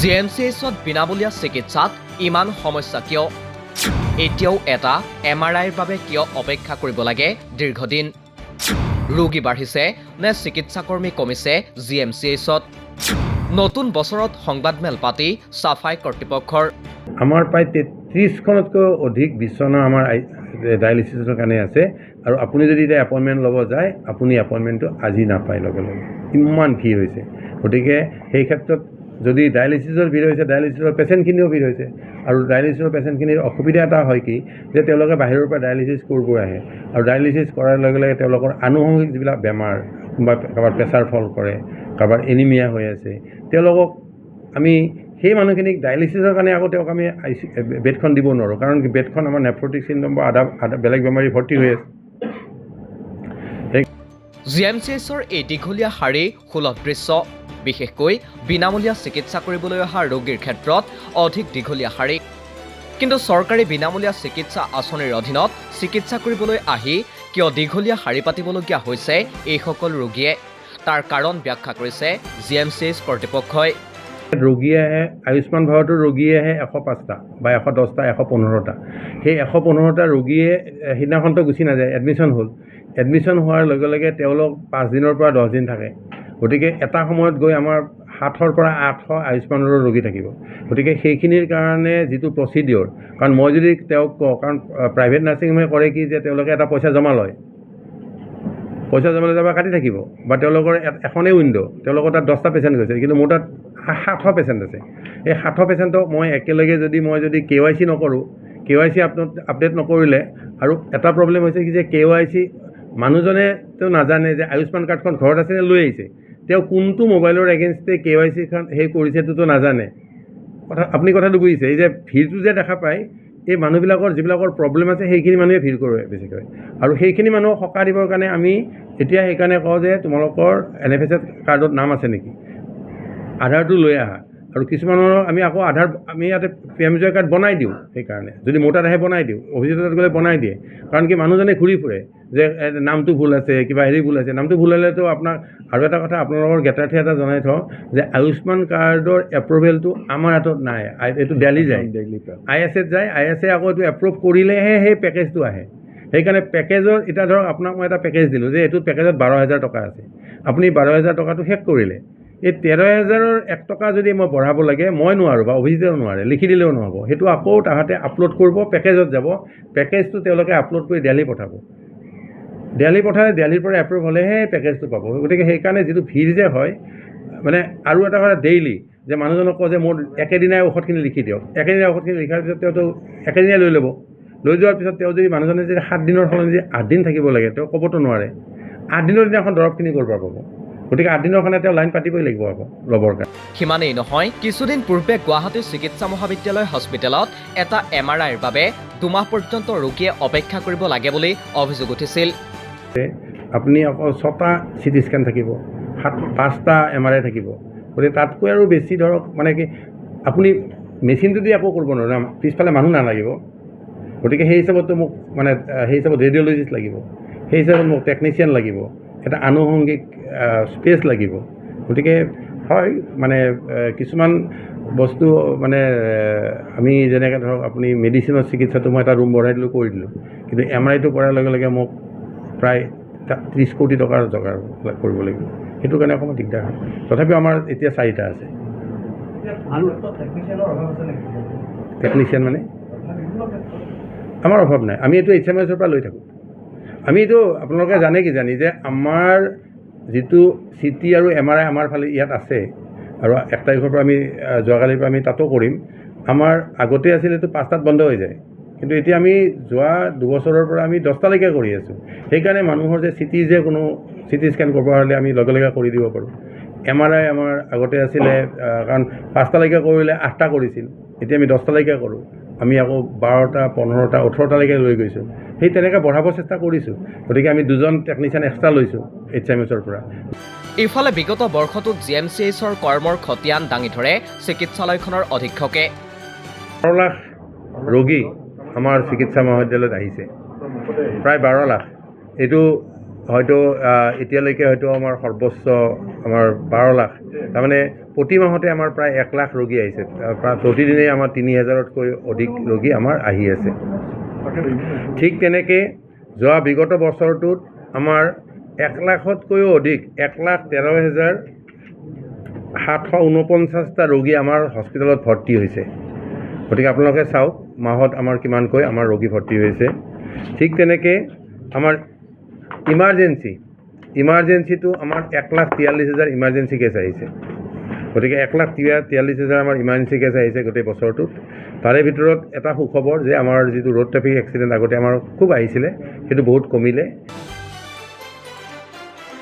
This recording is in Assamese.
জি এম চি এইচত বিনামূলীয়া চিকিৎসাত ইমান সমস্যা কিয়? এতিয়াও এটা এম আৰ আইৰ বাবে কিয় অপেক্ষা কৰিব লাগে দীৰ্ঘদিন? ৰোগী বাঢ়িছে নে চিকিৎসাকৰ্মী কমিছে জি এম চি এইচত নতুন বছৰত সংবাদমেল পাতি চাফাই কৰ্তৃপক্ষৰ। আমাৰ প্ৰায় তেত্ৰিছখনতকৈ অধিক বিচনা আমাৰ ডায়েলিচিছৰ কাৰণে আছে আৰু আপুনি যদি এতিয়া এপইণ্টমেণ্ট ল'ব যায় আপুনি এপইণ্টমেণ্টটো আজি নাপায় লগে লগে। ইমান ভিৰ হৈছে। গতিকে সেই ক্ষেত্ৰত যদি ডায়েলিচিছৰ ভিৰ হৈছে ডায়েলিচিছৰ পেচেণ্টখিনিও ভিৰ হৈছে। আৰু ডায়েলিচিছৰ পেচেণ্টখিনিৰ অসুবিধা এটা হয় কি যে তেওঁলোকে বাহিৰৰ পৰা ডায়েলিচিছ কৰিব আহে। আৰু ডায়েলিচিছ কৰাৰ লগে লগে তেওঁলোকৰ আনুষংগিক যিবিলাক বেমাৰ বা কাৰোবাৰ প্ৰেছাৰ ফল কৰে কাৰোবাৰ এনিমিয়া হৈ আছে তেওঁলোকক আমি সেই মানুহখিনিক ডায়েলিচিছৰ কাৰণে আকৌ তেওঁক আমি আই চি বেডখন দিব নোৱাৰোঁ। কাৰণ কি বেডখন আমাৰ নেফ্ৰটিক চিণ্ডম বা আধা আধা বেলেগ বেমাৰী ভৰ্তি হৈ আছে। জি এম চি এইচৰ এই দীঘলীয়া শাৰী সুলভ দৃশ্য। বিশেষকৈ বিনামূলীয়া চিকিৎসা কৰিবলৈ অহা ৰোগীৰ ক্ষেত্ৰত অধিক দীঘলীয়া শাৰী। কিন্তু চৰকাৰী বিনামূলীয়া চিকিৎসা আঁচনিৰ অধীনত চিকিৎসা কৰিবলৈ আহি কিয় দীঘলীয়া শাৰী পাতিবলগীয়া হৈছে এইসকল ৰোগীয়ে? তাৰ কাৰণ ব্যাখ্যা কৰিছে জি এম চি এইচ কৰ্তৃপক্ষই। ৰোগী আহে আয়ুষ্মান ভাৰতৰ ৰোগী আহে এশ পাঁচটা বা এশ দহটা, এশ পোন্ধৰটা। সেই এশ পোন্ধৰটা ৰোগীয়ে সিদিনাখনতো গুচি নাযায়, এডমিশ্যন হ'ল। এডমিশ্যন হোৱাৰ লগে লগে তেওঁলোক পাঁচদিনৰ পৰা দহদিন থাকে। গতিকে এটা সময়ত গৈ আমাৰ সাতশৰ পৰা আঠশ আয়ুষ্মানৰ ৰোগী থাকিব। গতিকে সেইখিনিৰ কাৰণে যিটো প্ৰচিডিঅ'ৰ কাৰণ মই যদি তেওঁক কওঁ কাৰণ প্ৰাইভেট নাৰ্ছিং হোমে কৰে কি যে তেওঁলোকে এটা পইচা জমা লয়। পইচা জমা লৈ যাব কাটি থাকিব বা তেওঁলোকৰ এখনেই উইণ্ড' তেওঁলোকৰ তাত দহটা পেচেণ্ট গৈছে কিন্তু মোৰ তাত সাতশ পেচেণ্ট আছে। এই সাতশ পেচেণ্টক মই একেলগে যদি মই যদি কে ৱাই চি নকৰোঁ K Y C update update নকৰিলে আৰু এটা প্ৰব্লেম হৈছে কি যে কে ৱাই চি মানুহজনেতো নাজানে যে আয়ুষ্মান কাৰ্ডখন ঘৰত আছে নে লৈ আহিছে। তেওঁ কোনটো মোবাইলৰ এগেইনষ্টে কে ৱাই চিখন সেই কৰিছেটোতো নাজানে। কথা আপুনি কথাটো বুজিছে এই যে ভিৰটো যে দেখা পায় এই মানুহবিলাকৰ যিবিলাকৰ প্ৰব্লেম আছে সেইখিনি মানুহে ভিৰ কৰে বেছিকৈ আৰু সেইখিনি মানুহক সকাহ দিবৰ কাৰণে আমি এতিয়া সেইকাৰণে কওঁ যে তোমালোকৰ এন এফ এছ কাৰ্ডত নাম আছে নেকি? আধাৰটো লৈ আহা। আৰু কিছুমানৰ আমি আকৌ আধাৰ আমি ইয়াতে পি এম জয় কাৰ্ড বনাই দিওঁ সেইকাৰণে। যদি মোৰ তাত আহে বনাই দিওঁ অফিচৰ তাত গ'লে বনাই দিয়ে। কাৰণ কি মানুহজনে ঘূৰি ফুৰে যে নামটো ভুল আছে কিবা হেৰি ভুল আছে নামটো ভুল হ'লেতো আপোনাক আৰু এটা কথা আপোনালোকৰ গেটাৰ্থে এটা জনাই থওঁ যে আয়ুষ্মান কাৰ্ডৰ এপ্ৰুভেলটো আমাৰ হাতত নাই এইটো দেলহি যায়। আই এছ এত যায় আই এছ এ আকৌ এইটো এপ্ৰুভ কৰিলেহে সেই পেকেজটো আহে। সেইকাৰণে পেকেজৰ এতিয়া ধৰক আপোনাক মই এটা পেকেজ দিলোঁ যে এইটো পেকেজত বাৰ হেজাৰ টকা আছে। আপুনি বাৰ হেজাৰ টকাটো শেষ কৰিলে। এই তেৰ হেজাৰৰ এক টকা যদি মই বঢ়াব লাগে মই নোৱাৰোঁ বা অভিজিতেও নোৱাৰে লিখি দিলেও নহ'ব। সেইটো আকৌ তাহাঁতে আপলোড কৰিব পেকেজত যাব। পেকেজটো তেওঁলোকে আপলোড কৰি দেলহি পঠাব। দেলহি পঠালে দেলহিৰ পৰা এপ্ৰুভ হ'লেহে পেকেজটো পাব। গতিকে সেইকাৰণে যিটো ভিৰ যে হয় মানে আৰু এটা কথা ডেইলি যে মানুহজনক কওঁ যে মোৰ একেদিনাই ঔষধখিনি লিখি দিয়ক। একেদিনাই ঔষধখিনি লিখাৰ পিছত তেওঁতো একেদিনাই লৈ ল'ব। লৈ যোৱাৰ পিছত তেওঁ যদি মানুহজনে যদি সাত দিনৰ সলনি যদি আঠ দিন থাকিব লাগে তেওঁ ক'বতো নোৱাৰে। আঠ দিনৰ দিনাখন দৰৱখিনি ক'ৰ পৰা পাব? গতিকে আঠ দিনৰ কাৰণে তেওঁ লাইন পাতিবই লাগিব আকৌ ল'বৰ কাৰণে। সিমানেই নহয় কিছুদিন পূৰ্বে গুৱাহাটী চিকিৎসা মহাবিদ্যালয় হস্পিটেলত এটা এম আৰ আইৰ বাবে দুমাহ পৰ্যন্ত ৰোগীয়ে অপেক্ষা কৰিব লাগে বুলি অভিযোগ উঠিছিল। আপুনি অকল ছটা চি টি স্কেন থাকিব সাত পাঁচটা এম আৰ আই থাকিব। গতিকে তাতকৈ আৰু বেছি ধৰক মানে কি আপুনি মেচিনটো দি একো কৰিব নোৱাৰে পিছফালে মানুহ নালাগিব। গতিকে সেই হিচাপততো মোক মানে সেই হিচাপত ৰেডিঅ'লজিষ্ট লাগিব। সেই হিচাপত মোক টেকনিচিয়ান লাগিব। এটা আনুষংগিক স্পেচ লাগিব। গতিকে হয় মানে কিছুমান বস্তু মানে আমি যেনেকৈ ধৰক আপুনি মেডিচিনৰ চিকিৎসাটো মই এটা ৰুম বঢ়াই দিলোঁ কৰি দিলোঁ। কিন্তু এম আৰ আইটো কৰাৰ লগে লগে মোক প্ৰায় ত্ৰিছ কোটি টকাৰ জগাৰ কৰিব লাগিব। সেইটো কাৰণে অকণমান দিগদাৰ হয়। তথাপিও আমাৰ এতিয়া চাৰিটা আছে। টেকনিচিয়ান মানে? আমাৰ অভাৱ নাই। আমি এইটো এইচ এম এছৰ পৰা লৈ থাকোঁ। আমি এইটো আপোনালোকে জানে কি জানি যে আমাৰ যিটো চি টি আৰু এম আৰ আই আমাৰ ফালে ইয়াত আছে, আৰু এক তাৰিখৰ পৰা আমি যোৱাকালিৰ পৰা আমি তাতো কৰিম। আমাৰ আগতে আছিল এইটো পাঁচটাত বন্ধ হৈ যায়। কিন্তু এতিয়া আমি যোৱা দুবছৰৰ পৰা আমি দহটালৈকে কৰি আছোঁ। সেইকাৰণে মানুহৰ যে চি টি যে কোনো চি টি স্কেন কৰিব হ'লে আমি লগে লগে কৰি দিব পাৰোঁ। এম আৰ আই আমাৰ আগতে আছিলে কাৰণ পাঁচটালৈকে কৰিলে আঠটা কৰিছিল। এতিয়া আমি দহটালৈকে কৰোঁ। আমি আকৌ বাৰটা পোন্ধৰটা ওঠৰটালৈকে লৈ গৈছোঁ। সেই তেনেকৈ বঢ়াব চেষ্টা কৰিছোঁ। গতিকে আমি দুজন টেকনিচিয়ান এক্সট্ৰা লৈছোঁ এইচ এম এছৰ পৰা। ইফালে বিগত বৰ্ষটোত জি এম চি এইচৰ কৰ্মৰ খতিয়ান দাঙি ধৰে চিকিৎসালয়খনৰ অধীক্ষকে। বাৰ লাখ ৰোগী আমাৰ চিকিৎসা মহাবিদ্যালয়ত আহিছে। প্ৰায় বাৰ লাখ। এইটো হয়তো এতিয়ালৈকে হয়তো আমাৰ সৰ্বোচ্চ আমাৰ বাৰ লাখ। তাৰমানে প্ৰতি মাহতে আমাৰ প্ৰায় এক লাখ ৰোগী আহিছে। প্ৰতিদিনেই আমাৰ তিনি হাজাৰতকৈ অধিক ৰোগী আমাৰ আহি আছে। ঠিক তেনেকৈ যোৱা বিগত বছৰটোত আমাৰ এক লাখতকৈও অধিক এক লাখ তেৰ হেজাৰ সাতশ ঊনপঞ্চাছটা ৰোগী আমাৰ হস্পিটেলত ভৰ্তি হৈছে। গতিকে আপোনালোকে চাওক মাহত আমাৰ কিমানকৈ আমাৰ ৰোগী ভৰ্তি হৈছে। ঠিক তেনেকৈ আমাৰ ইমাৰ্জেঞ্চি ইমাৰ্জেঞ্চিটো আমার এক লাখ তিয়াল্লিছ হাজাৰ ইমাৰ্জেঞ্চি কেছ আহিছে। গতিকে এক লাখ তিয়া তিয়াল্লিছ হাজাৰ আমাৰ ইমাৰ্জেঞ্চি কেছ আহিছে গোটেই বছৰটোত। তাৰে ভিতৰত এটা সুখবৰ যে আমাৰ যিটো ৰোড ট্ৰেফিক এক্সিডেণ্ট আগতে আমাৰ খুব আহিছিলে, সেইটো বহুত কমিলে।